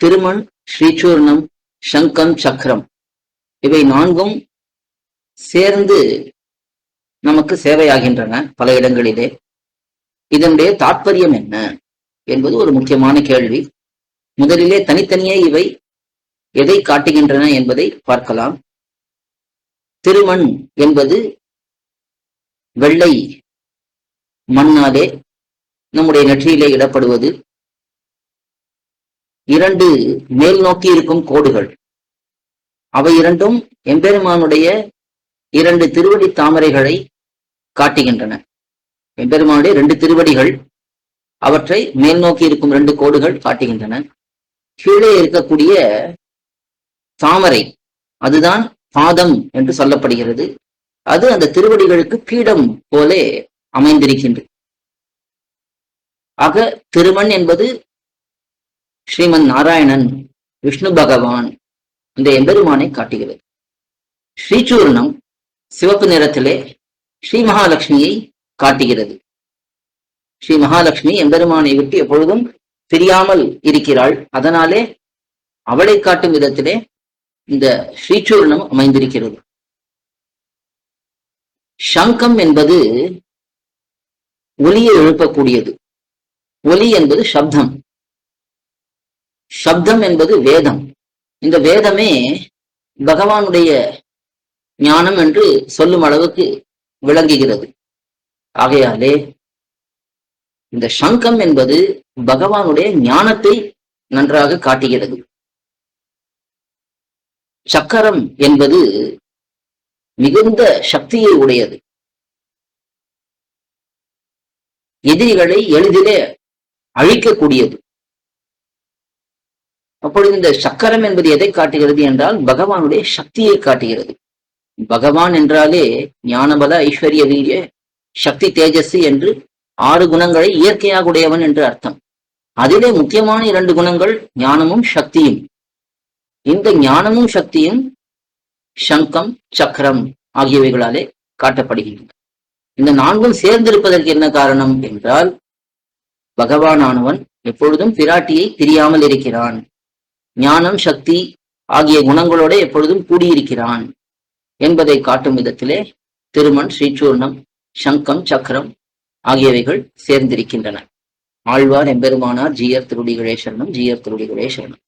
திருமண் ஸ்ரீசூர்ணம் சங்கம் சக்கரம். இவை நான்கும் சேர்ந்து நமக்கு சேவையாகின்றன பல இடங்களிலே. இதனுடைய தாற்பயம் என்ன என்பது ஒரு முக்கியமான கேள்வி. முதலிலே தனித்தனியே இவை எதை காட்டுகின்றன என்பதை பார்க்கலாம். திருமண் என்பது வெள்ளை மண்ணாலே நம்முடைய நெற்றியிலே இடப்படுவது. இரண்டு மேல் நோக்கி இருக்கும் கோடுகள். அவை இரண்டும் எம்பெருமானுடைய இரண்டு திருவடி தாமரைகளை காட்டுகின்றன. எம்பெருமானுடைய ரெண்டு திருவடிகள் அவற்றை மேல் நோக்கி இருக்கும் ரெண்டு கோடுகள் காட்டுகின்றன. கீழே இருக்கக்கூடிய தாமரை அதுதான் பாதம் என்று சொல்லப்படுகிறது. அது அந்த திருவடிகளுக்கு பீடம் போலே அமைந்திருக்கின்றது. ஆக திருமண் என்பது ஸ்ரீமன் நாராயணன் விஷ்ணு பகவான் இந்த எம்பெருமானை காட்டுகிறது. ஸ்ரீசூர்ணம் சிவப்பு நிறத்திலே ஸ்ரீ மகாலட்சுமியை காட்டுகிறது. ஸ்ரீ மகாலட்சுமி எம்பெருமானை விட்டு எப்பொழுதும் பிரியாமல் இருக்கிறாள். அதனாலே அவளை காட்டும் விதத்திலே இந்த ஸ்ரீசூர்ணம் அமைந்திருக்கிறது. சங்கம் என்பது ஒலியை எழுப்பக்கூடியது. ஒலி என்பது சப்தம். சப்தம் என்பது வேதம். இந்த வேதமே பகவானுடைய ஞானம் என்று சொல்லும் அளவுக்கு விளங்குகிறது. ஆகையாலே இந்த சங்கம் என்பது பகவானுடைய ஞானத்தை நன்றாக காட்டுகிறது. சக்கரம் என்பது மிகுந்த சக்தியை உடையது. எதிரிகளை எளிதிலே அழிக்கக்கூடியது. அப்பொழுது இந்த சக்கரம் என்பது எதை காட்டுகிறது என்றால் பகவானுடைய சக்தியை காட்டுகிறது. பகவான் என்றாலே ஞானபல ஐஸ்வர்ய வீரிய சக்தி தேஜஸ் என்று ஆறு குணங்களை இயற்கையாக உடையவன் என்று அர்த்தம். அதிலே முக்கியமான இரண்டு குணங்கள் ஞானமும் சக்தியும். இந்த ஞானமும் சக்தியும் சங்கம் சக்கரம் ஆகியவைகளாலே காட்டப்படுகின்றன. இந்த நான்கும் சேர்ந்திருப்பதற்கு என்ன காரணம் என்றால் பகவானானவன் எப்பொழுதும் பிராட்டியை பிரியாமல் இருக்கிறான். ஞானம் சக்தி ஆகிய குணங்களோட எப்பொழுதும் கூடியிருக்கிறான் என்பதை காட்டும் விதத்திலே திருமண் ஸ்ரீசூர்ணம் சங்கம் சக்கரம் ஆகியவைகள் சேர்ந்திருக்கின்றன. ஆழ்வார் எம்பெருமானார் ஜீயர் திருடிகளே சரணம் ஜீயர் திருடிகளே சரணம்.